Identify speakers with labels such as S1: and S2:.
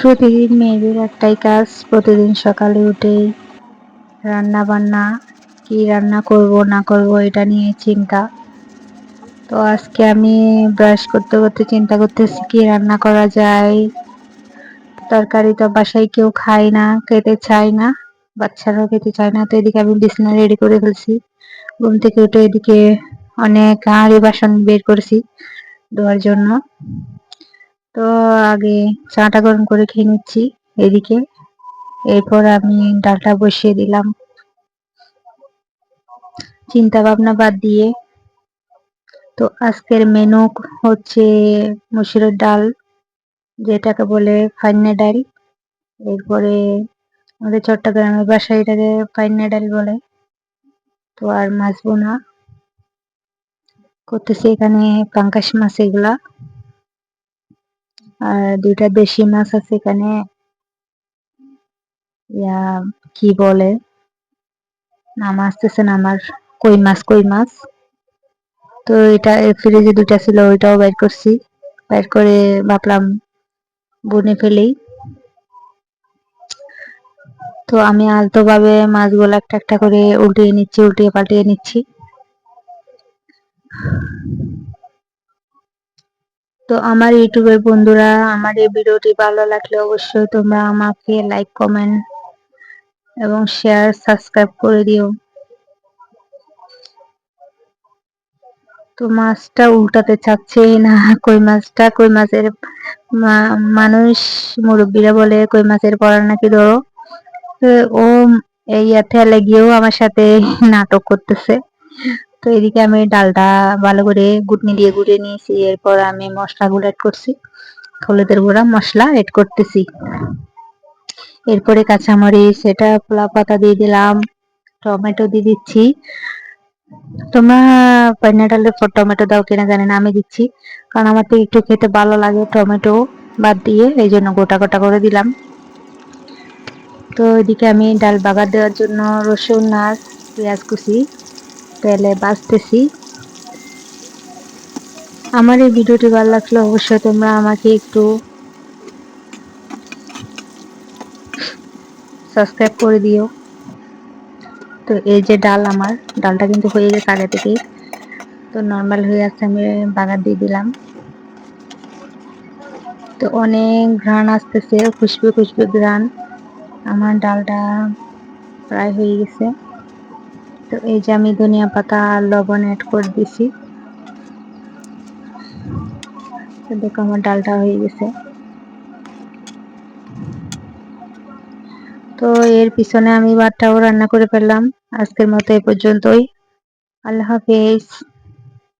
S1: প্রতিদিন মেয়েদের একটাই কাজ, প্রতিদিন সকালে উঠে রান্না বান্না কি রান্না করব, না করব, এটা নিয়ে চিন্তা। তো আজকে আমি ব্রাশ করতে করতে চিন্তা করতেছি কি রান্না করা যায়। তরকারি তো বাসায় কেউ খায় না, খেতে চায় না, বাচ্চারাও খেতে চায় না, তো এদিকে আমি বিছানা রেডি করে ফেলছি। ঘুম থেকে উঠে এদিকে অনেক হাঁড়ি বাসন বের করেছি ধোয়ার জন্য। তো আগে চাটা গরম করে খেয়ে নিচ্ছি এদিকে। এরপর আমি ডালটা বসিয়ে দিলাম। চিন্তা ভাবনা বাদ দিয়ে। তো আজকের মেনু হচ্ছে মুসুরের ডাল, যেটাকে বলে ফাইনা ডাল। এরপরে আমাদের চট্টগ্রামের বাসায় এটাকে ফাইনা ডাল বলে। তো আর মাছ বোনা করতেছি এখানে পাঙ্কাশ মাছ এগুলা। আর দুইটা দেশি মাছ আছে এখানে। ইয়া, কি বলে? নাম আসতেছে না আমার। কই মাছ কই মাছ? তো এটা ফ্রিজে দুটা ছিল, ওইটাও বের করছি। বের করে ভাবলাম বনে ফেলেই তো আমি আলতোভাবে মাছগুলো একটা একটা করে উল্টিয়ে নিচ্ছি, উল্টিয়ে পাল্টিয়ে নিচ্ছি। তো আমার ইউটিউবের বন্ধুরা, আমার এই ভিডিওটি ভালো লাগলে অবশ্যই তোমরা আমাকে লাইক কমেন্ট এবং শেয়ার সাবস্ক্রাইব করে দিও। তো মাছটা উল্টাতে চাচ্ছে না, কই মাছটা, কই মাছের মানুষ মুরব্বীরা বলে কই মাছের পড়া নাকি ধরো। ও এই থেলে গিয়েও আমার সাথে নাটক করতেছে। তো এদিকে আমি ডালটা ভালো করে গুটনি দিয়ে গুটে নিয়েছি, এরপর আমি মশলাগুলো অ্যাড করছি। হলুদের গুঁড়া মশলা এড করতেছি। এরপরে কাঁচামরিচ সেটা পোলা পাতা দিয়ে দিলাম, টমেটো দিয়ে দিচ্ছি। তোমরা পাইনাটালে টমেটো দাও কিনা জানি না, আমি দিচ্ছি। কারণ আমার তো একটু খেতে ভালো লাগে টমেটো বাদ দিয়ে, এই জন্য গোটা গোটা করে দিলাম। তো এদিকে আমি ডাল বাগার দেওয়ার জন্য রসুন আর পেঁয়াজ কুচি তেলে বাঁচতেছি। আমার এই ভিডিওটি ভালো লাগলে অবশ্যই তোমরা আমাকে একটু সাবস্ক্রাইব করে দিও। তো এই যে ডাল আমার, ডালটা কিন্তু হয়ে গেছে আগে থেকে তো নর্মাল হয়ে আছে, আমি বাগার দিয়ে দিলাম। তো অনেক ঘ্রাণ আসতেছে, খুশবু খুশবু ঘ্রাণ। আমার ডালটা প্রায় হয়ে গেছে। তো এই যে আমি ধনিয়া পাতা আর লবণ অ্যাড করে দিছি। দেখো আমার ডালটা হয়ে গেছে। তো এর পিছনে আমি ভাতটাও রান্না করে ফেললাম। আজকের মতো এ পর্যন্তই। আল্লাহ হাফেজ।